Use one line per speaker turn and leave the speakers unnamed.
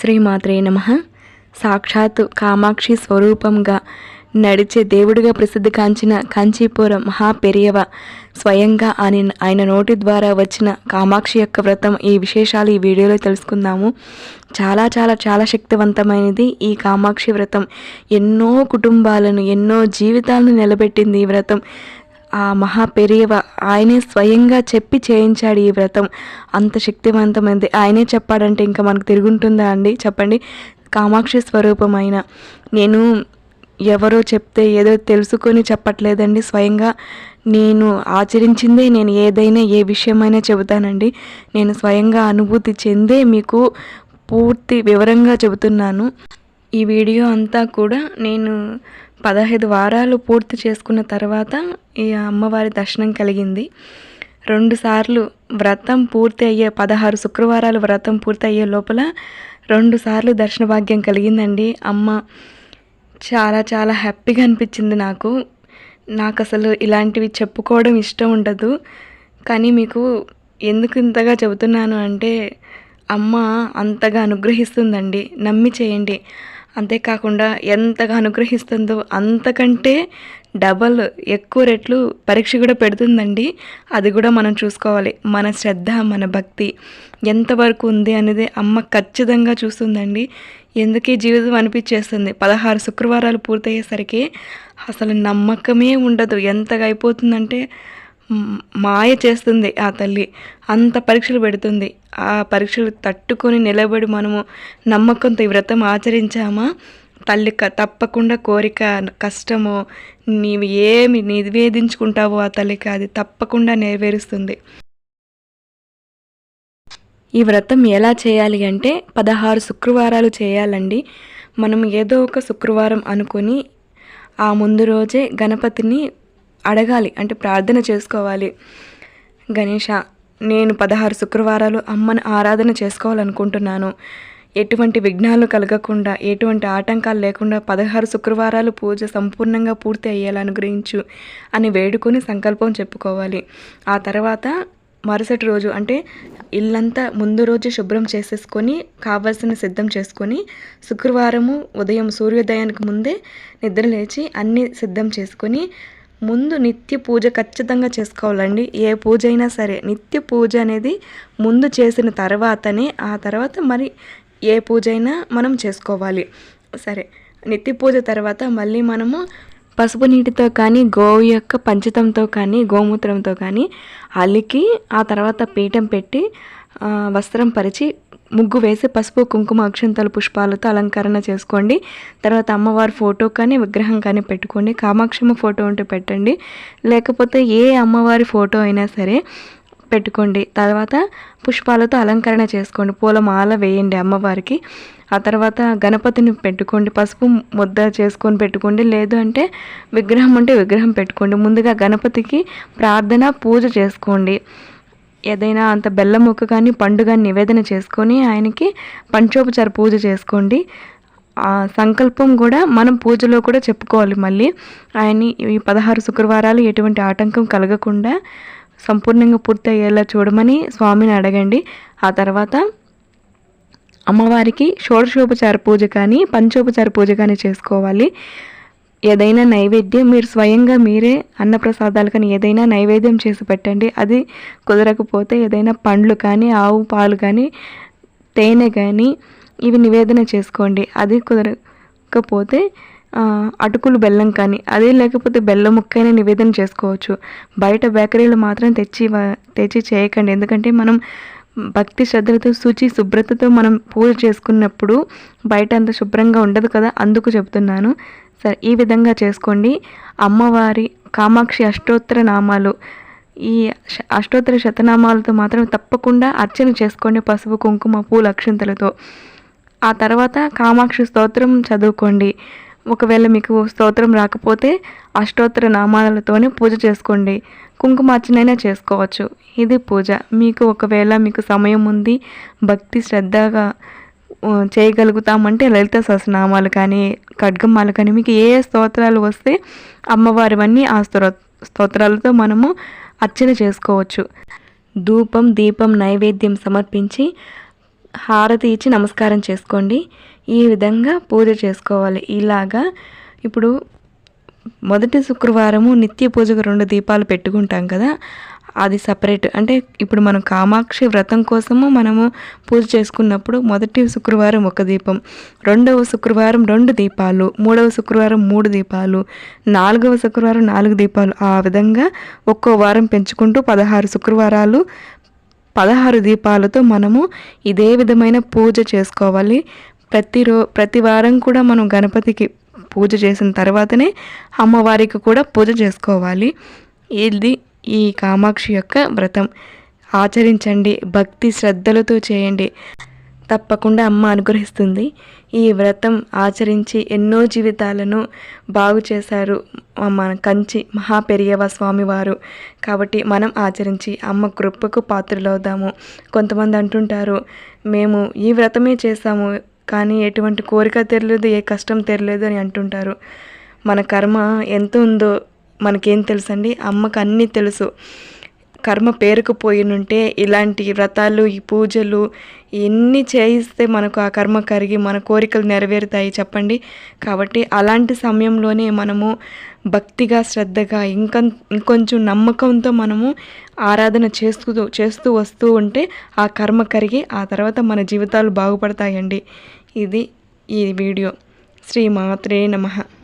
శ్రీమాత్రే నమ. సాక్షాత్తు కామాక్షి స్వరూపంగా నడిచే దేవుడిగా ప్రసిద్ధిగాంచిన కాంచీపురం మహాపెరియవ స్వయంగా ఆయన ఆయన నోటి ద్వారా వచ్చిన కామాక్షి యొక్క వ్రతం ఈ విశేషాలు ఈ వీడియోలో తెలుసుకుందాము. చాలా చాలా చాలా శక్తివంతమైనది ఈ కామాక్షి వ్రతం. ఎన్నో కుటుంబాలను ఎన్నో జీవితాలను నిలబెట్టింది ఈ వ్రతం. ఆ మహా పెరియవ ఆయనే స్వయంగా చెప్పి చేయించాడు ఈ వ్రతం. అంత శక్తివంతమైనది ఆయనే చెప్పాడంటే ఇంకా మనకు తిరుగుంటుందా అండి? చెప్పండి. కామాక్షి స్వరూపమైన. నేను ఎవరో చెప్తే ఏదో తెలుసుకొని చెప్పట్లేదండి. స్వయంగా నేను ఆచరించిందే నేను ఏదైనా ఏ విషయమైనా చెబుతానండి. నేను స్వయంగా అనుభూతి చెందే మీకు పూర్తి వివరంగా చెబుతున్నాను. ఈ వీడియో అంతా కూడా నేను పదహైదు వారాలు పూర్తి చేసుకున్న తర్వాత ఈ అమ్మవారి దర్శనం కలిగింది. రెండుసార్లు వ్రతం పూర్తి అయ్యే పదహారు శుక్రవారాలు వ్రతం పూర్తి అయ్యే లోపల రెండు సార్లు దర్శన భాగ్యం కలిగిందండి. అమ్మ చాలా చాలా హ్యాపీగా అనిపించింది నాకు. నాకు అసలు ఇలాంటివి చెప్పుకోవడం ఇష్టం ఉండదు. కానీ మీకు ఎందుకు ఇంతగా చెబుతున్నాను అంటే అమ్మ అంతగా అనుగ్రహిస్తుందండి. నమ్మి చేయండి. అంతేకాకుండా ఎంతగా అనుగ్రహిస్తుందో అంతకంటే డబల్ ఎక్కువ రెట్లు పరీక్ష కూడా పెడుతుందండి. అది కూడా మనం చూసుకోవాలి. మన శ్రద్ధ మన భక్తి ఎంతవరకు ఉంది అనేది అమ్మ ఖచ్చితంగా చూస్తుందండి. ఎందుకే జీవితం అనిపించేస్తుంది? పదహారు శుక్రవారాలు పూర్తయ్యేసరికి అసలు నమ్మకమే ఉండదు. ఎంతగా అయిపోతుందంటే మాయ చేస్తుంది ఆ తల్లి. అంత పరీక్షలు పెడుతుంది. ఆ పరీక్షలు తట్టుకొని నిలబడి మనము నమ్మకంతో ఈ వ్రతం ఆచరించామా? తల్లి క- తప్పకుండా కోరిక కష్టమో నీవు ఏమి నివేదించుకుంటావో ఆ తల్లికి అది తప్పకుండా నెరవేరుస్తుంది. ఈ వ్రతం ఎలా చేయాలి అంటే పదహారు శుక్రవారాలు చేయాలండి. మనం ఏదో ఒక శుక్రవారం అనుకొని ఆ ముందు రోజే గణపతిని అడగాలి అంటే ప్రార్థన చేసుకోవాలి. గణేష నేను పదహారు శుక్రవారాలు అమ్మని ఆరాధన చేసుకోవాలనుకుంటున్నాను. ఎటువంటి విఘ్నాలు కలగకుండా ఎటువంటి ఆటంకాలు లేకుండా పదహారు శుక్రవారాలు పూజ సంపూర్ణంగా పూర్తి అయ్యేలా అనుగ్రహించు అని వేడుకొని సంకల్పం చెప్పుకోవాలి. ఆ తర్వాత మరుసటి రోజు అంటే ఇల్లంతా ముందు రోజు శుభ్రం చేసేసుకొని కావాల్సిన సిద్ధం చేసుకొని శుక్రవారము ఉదయం సూర్యోదయానికి ముందే నిద్ర లేచి అన్నీ సిద్ధం చేసుకొని ముందు నిత్య పూజ ఖచ్చితంగా చేసుకోవాలండి. ఏ పూజ అయినా సరే నిత్య పూజ అనేది ముందు చేసిన తర్వాతనే ఆ తర్వాత మరి ఏ పూజ అయినా మనం చేసుకోవాలి. సరే నిత్య పూజ తర్వాత మళ్ళీ మనము పసుపు నీటితో కానీ గోవు యొక్క పంచతంతో కానీ గోమూత్రంతో కానీ అలికి ఆ తర్వాత పీఠం పెట్టి వస్త్రం పరిచి ముగ్గు వేసి పసుపు కుంకుమ అక్షంతల పుష్పాలతో అలంకరణ చేసుకోండి. తర్వాత అమ్మవారి ఫోటో కానీ విగ్రహం కానీ పెట్టుకోండి. కామాక్షమ్మ ఫోటో ఉంటే పెట్టండి. లేకపోతే ఏ అమ్మవారి ఫోటో అయినా సరే పెట్టుకోండి. తర్వాత పుష్పాలతో అలంకరణ చేసుకోండి. పూల మాల వేయండి అమ్మవారికి. ఆ తర్వాత గణపతిని పెట్టుకోండి. పసుపు ముద్ద చేసుకొని పెట్టుకోండి. లేదు అంటే విగ్రహం ఉంటే విగ్రహం పెట్టుకోండి. ముందుగా గణపతికి ప్రార్థన పూజ చేసుకోండి. ఏదైనా అంత బెల్లం ముక్క కానీ పండు కానీ నివేదన చేసుకొని ఆయనకి పంచోపచార పూజ చేసుకోండి. ఆ సంకల్పం కూడా మనం పూజలో కూడా చెప్పుకోవాలి మళ్ళీ. ఆయన ఈ పదహారు శుక్రవారాలు ఎటువంటి ఆటంకం కలగకుండా సంపూర్ణంగా పూర్తి అయ్యేలా చూడమని స్వామిని అడగండి. ఆ తర్వాత అమ్మవారికి షోడశోపచార పూజ కానీ పంచోపచార పూజ కానీ చేసుకోవాలి. ఏదైనా నైవేద్యం మీరు స్వయంగా మీరే అన్నప్రసాదాలు కానీ ఏదైనా నైవేద్యం చేసి పెట్టండి. అది కుదరకపోతే ఏదైనా పండ్లు కానీ ఆవు పాలు కానీ తేనె కానీ ఇవి నివేదన చేసుకోండి. అది కుదరకపోతే అటుకులు బెల్లం కానీ అదే లేకపోతే బెల్లం ముక్కైనా నివేదన చేసుకోవచ్చు. బయట బేకరీలు మాత్రం తెచ్చి తెచ్చి చేయకండి. ఎందుకంటే మనం భక్తి శ్రద్ధలతో శుచి శుభ్రతతో మనం పూజ చేసుకున్నప్పుడు బయట అంత శుభ్రంగా ఉండదు కదా అందుకు చెప్తున్నాను. సరే ఈ విధంగా చేసుకోండి. అమ్మవారి కామాక్షి అష్టోత్తర నామాలు ఈ అష్టోత్తర శతనామాలతో మాత్రం తప్పకుండా అర్చన చేసుకోండి పసుపు కుంకుమ పూల అక్షంతలతో. ఆ తర్వాత కామాక్షి స్తోత్రం చదువుకోండి. ఒకవేళ మీకు స్తోత్రం రాకపోతే అష్టోత్తర నామాలతోనే పూజ చేసుకోండి. కుంకుమార్చనైనా చేసుకోవచ్చు. ఇది పూజ. మీకు ఒకవేళ మీకు సమయం ఉంది భక్తి శ్రద్ధగా చేయగలుగుతామంటే లలిత సహస్రనామాలు కానీ ఖడ్గమాలు కానీ మీకు ఏ ఏ స్తోత్రాలు వస్తే అమ్మవారివన్నీ ఆ స్తోత్ర స్తోత్రాలతో మనము అర్చన చేసుకోవచ్చు. ధూపం దీపం నైవేద్యం సమర్పించి హారతి ఇచ్చి నమస్కారం చేసుకోండి. ఈ విధంగా పూజ చేసుకోవాలి. ఇలాగా ఇప్పుడు మొదటి శుక్రవారము నిత్య పూజకు రెండు దీపాలు పెట్టుకుంటాం కదా. అది సపరేట్ అంటే ఇప్పుడు మనం కామాక్షి వ్రతం కోసము మనము పూజ చేసుకున్నప్పుడు మొదటి శుక్రవారం ఒక దీపం రెండవ శుక్రవారం రెండు దీపాలు మూడవ శుక్రవారం మూడు దీపాలు నాలుగవ శుక్రవారం నాలుగు దీపాలు. ఆ విధంగా ఒక్కో వారం పెంచుకుంటూ పదహారు శుక్రవారాలు పదహారు దీపాలతో మనము ఇదే విధమైన పూజ చేసుకోవాలి. ప్రతిరో ప్రతి వారం కూడా మనం గణపతికి పూజ చేసిన తర్వాతనే అమ్మవారికి కూడా పూజ చేసుకోవాలి. ఇది ఈ కామాక్షి యొక్క వ్రతం. ఆచరించండి భక్తి శ్రద్ధలతో చేయండి. తప్పకుండా అమ్మ అనుగ్రహిస్తుంది. ఈ వ్రతం ఆచరించి ఎన్నో జీవితాలను బాగు చేశారు మన కంచి మహాపెరియవ స్వామివారు. కాబట్టి మనం ఆచరించి అమ్మ కృపకు పాత్రలవుదాము కొంతమంది అంటుంటారు మేము ఈ వ్రతమే చేస్తాము కానీ ఎటువంటి కోరిక తెరలేదు ఏ కష్టం తెరలేదు అని అంటుంటారు. మన కర్మ ఎంత ఉందో మనకేం తెలుసండి? అమ్మకు అన్నీ తెలుసు. కర్మ పేరుకుపోయినుంటే ఇలాంటి వ్రతాలు ఈ పూజలు ఎన్ని చేయిస్తే మనకు ఆ కర్మ కరిగి మన కోరికలు నెరవేరుతాయి చెప్పండి. కాబట్టి అలాంటి సమయంలోనే మనము భక్తిగా శ్రద్ధగా ఇంకా ఇంకొంచెం నమ్మకంతో మనము ఆరాధన చేస్తూ చేస్తూ వస్తూ ఉంటే ఆ కర్మ కరిగి ఆ తర్వాత మన జీవితాలు బాగుపడతాయండి. ఇది ఈ వీడియో. శ్రీ మాత్రే నమః.